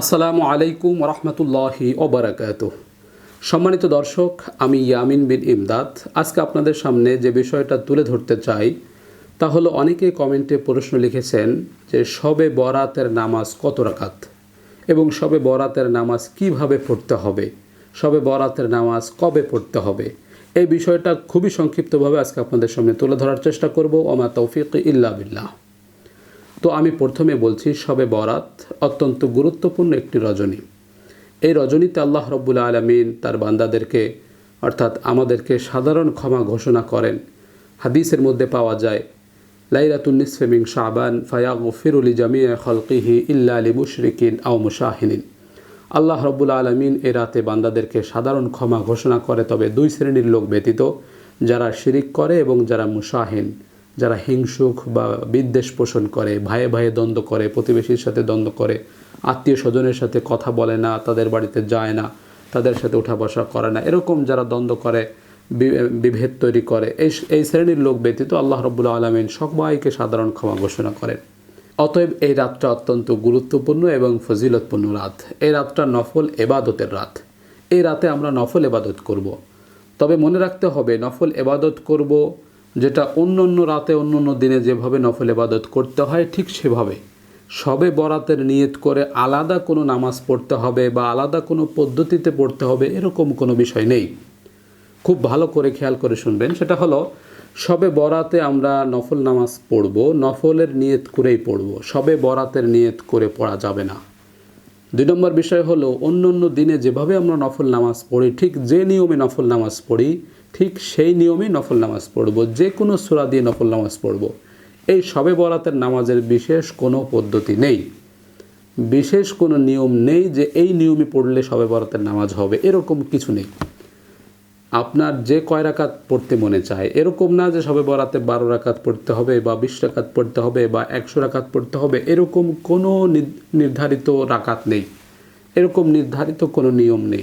আসসালামু আলাইকুম রহমতুল্লাহি ওবরাকাত সম্মানিত দর্শক, আমি ইয়ামিন বিন ইমদাদ। আজকে আপনাদের সামনে যে বিষয়টা তুলে ধরতে চাই, তা হলো অনেকে কমেন্টে প্রশ্ন লিখেছেন যে, সবে বরাতের নামাজ কত রাকাত? এবং সবে বরাতের নামাজ কীভাবে পড়তে হবে? সবে বরাতের নামাজ কবে পড়তে হবে? এই বিষয়টা খুবই সংক্ষিপ্তভাবে আজকে আপনাদের সামনে তুলে ধরার চেষ্টা করব। ওমা তৌফিক ইল্লা বিল্লাহ। তো আমি প্রথমে বলছি শবে বরাত অত্যন্ত গুরুত্বপূর্ণ একটি রজনী। এই রজনীতে আল্লাহ রব্বুল আলমিন তার বান্দাদেরকে, অর্থাৎ আমাদেরকে সাধারণ ক্ষমা ঘোষণা করেন। হাদিসের মধ্যে পাওয়া যায় লাইলাতুন্নিসফেমিং শাবান ফায়াগ ফিরুলি জামিয়া খলকিহি ইল্লা আলী মুশরিকিন আও মুশাহিনিন আল্লাহ রব্বুল আলমিন এ রাতে বান্দাদেরকে সাধারণ ক্ষমা ঘোষণা করে, তবে দুই শ্রেণির লোক ব্যতীত যারা শিরিক করে এবং যারা মুশাহিন যারা হিংসুক বা বিদ্বেষ পোষণ করে, ভাইয়ে ভাইয়ে দ্বন্দ্ব করে, প্রতিবেশীর সাথে দ্বন্দ্ব করে, আত্মীয় স্বজনের সাথে কথা বলে না, তাদের বাড়িতে যায় না, তাদের সাথে উঠা বসা করে না, এরকম যারা দ্বন্দ্ব করে বিভেদ তৈরি করে, এই এই শ্রেণির লোক ব্যতীত আল্লাহ রব্বুল আলমিন সবাইকে সাধারণ ক্ষমা ঘোষণা করেন। অতএব এই রাতটা অত্যন্ত গুরুত্বপূর্ণ এবং ফজিলতপূর্ণ রাত। এই রাতটা নফল এবাদতের রাত। এই রাতে আমরা নফল এবাদত করব। তবে মনে রাখতে হবে, নফল এবাদত করব যেটা অন্য অন্য রাতে অন্য অন্য দিনে যেভাবে নফল এবাদত করতে হয়, ঠিক সেভাবে। সবে বরাতের নিয়ত করে আলাদা কোনো নামাজ পড়তে হবে বা আলাদা কোনো পদ্ধতিতে পড়তে হবে, এরকম কোনো বিষয় নেই। খুব ভালো করে খেয়াল করে শুনবেন। সেটা হলো, সবে বরাতে আমরা নফল নামাজ পড়ব, নফলের নিয়ত করেই পড়ব। সবে বরাতের নিয়ত করে পড়া যাবে না। দুই নম্বর বিষয় হলো অন্য অন্য দিনে যেভাবে আমরা নফল নামাজ পড়ি, ঠিক যে নিয়মে নফল নামাজ পড়ি, ঠিক সেই নিয়মে নফল নামাজ পড়ব, যে কোনো সোরা দিয়ে নফল নামাজ পড়ব। এই সবে বরাতের নামাজের বিশেষ কোনো পদ্ধতি নেই। বিশেষ কোনো নিয়ম নেই যে এই নিয়মে পড়লে সবে বরাতের নামাজ হবে, এরকম কিছু নেই। আপনার যে কয় রাকাত পড়তে মনে চায়, এরকম না যে সবে বরাতে বারো রাকাত পড়তে হবে বা বিশ রাকাত পড়তে হবে বা একশো রাকাত পড়তে হবে, এরকম কোনো নির- নির্ধারিত রাকাত নেই। এরকম নির্ধারিত কোনো নিয়ম নেই।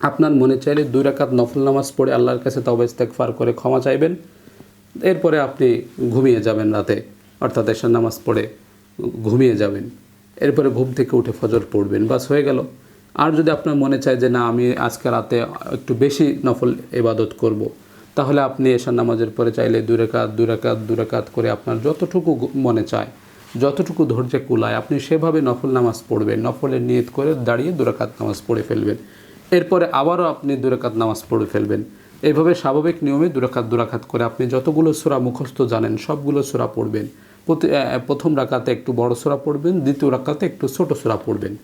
আপনার মনে চাইলে দুই রাকাত নফল নামাজ পড়ে আল্লাহর কাছে তবে ইস্তেকফার করে ক্ষমা চাইবেন। এরপরে আপনি ঘুমিয়ে যাবেন রাতে, অর্থাৎ এশার নামাজ পড়ে ঘুমিয়ে যাবেন। এরপরে ঘুম থেকে উঠে ফজর পড়বেন। বাস হয়ে গেল। আর যদি আপনার মনে চায় যে না, আমি আজকে রাতে একটু বেশি নফল এবাদত করব। তাহলে আপনি এশার নামাজের পরে চাইলে দু রেখাত দু রেখাত দু রেখাত করে আপনার যতটুকু মনে চায়, যতটুকু ধৈর্যে কুলায়, আপনি সেভাবে নফল নামাজ পড়বেন। নফলের নিয়ত করে দাঁড়িয়ে দুরাকাত নামাজ পড়ে ফেলবেন। এরপরে আবারও আপনি দুরাকাত নামাজ পড়ে ফেলবেন। এইভাবে স্বাভাবিক নিয়মে দুরাকাত দুরাকাত করে আপনি যতগুলো সূরা মুখস্থ জানেন, সবগুলো সূরা পড়বেন। প্রথম রাকাতে একটু বড় সূরা পড়বেন, দ্বিতীয় রাকাতে একটু ছোট সূরা পড়বেন।